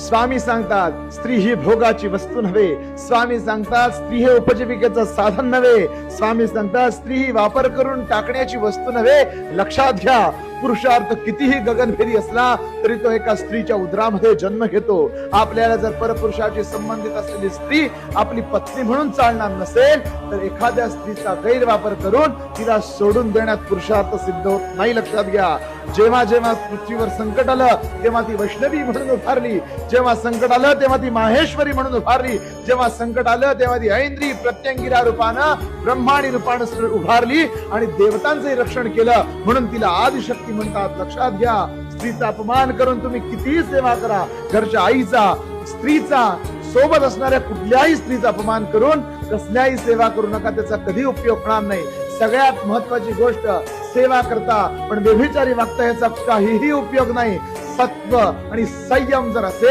स्वामी सांगतात स्त्री ही भोगाची वस्तू नव्हे. स्वामी सांगतात स्त्री हे उपजीविकेचं साधन नव्हे. स्वामी सांगतात स्त्री ही वापर करून टाकण्याची वस्तू नव्हे. लक्षात घ्या पुरुषार्थ कितीही गगनभेरी असला तरी तो एका स्त्रीच्या उदरामध्ये जन्म घेतो. आपल्याला जर परपुरुषाशी संबंधित असलेली स्त्री आपली पत्नी म्हणून चालणार नसेल तर एखाद्या स्त्रीचा गैरवापर करून तिला सोडून देण्यात पुरुषार्थ सिद्ध होत नाही लक्षात घ्या. जेव्हा जेव्हा पृथ्वीवर संकट आलं तेव्हा ती वैष्णवी म्हणून उभारली. जेव्हा संकट आलं तेव्हा ती माहेश्वरी म्हणून उभारली. जेव्हा संकट आलं तेव्हा ती ऐंद्री प्रत्यंगिरा रूपानं ब्रह्माणी रूपानं उभारली आणि देवतांचे रक्षण केलं म्हणून तिला आदिशक्ती म्हणतात लक्षात घ्या स्त्रीचा अपमान करून तुम्ही कितीही सेवा करा घरच्या आईचा स्त्रीचा सोबत असणाऱ्या कुठल्याही स्त्रीचा अपमान करून कसल्याही सेवा करू नका त्याचा कधी उपयोग होणार नाही. सगळ्यात महत्वाची गोष्ट सेवा करता पण व्यभिचारी वागता याचा काहीही उपयोग नाही. सत्व आणि संयम जर असेल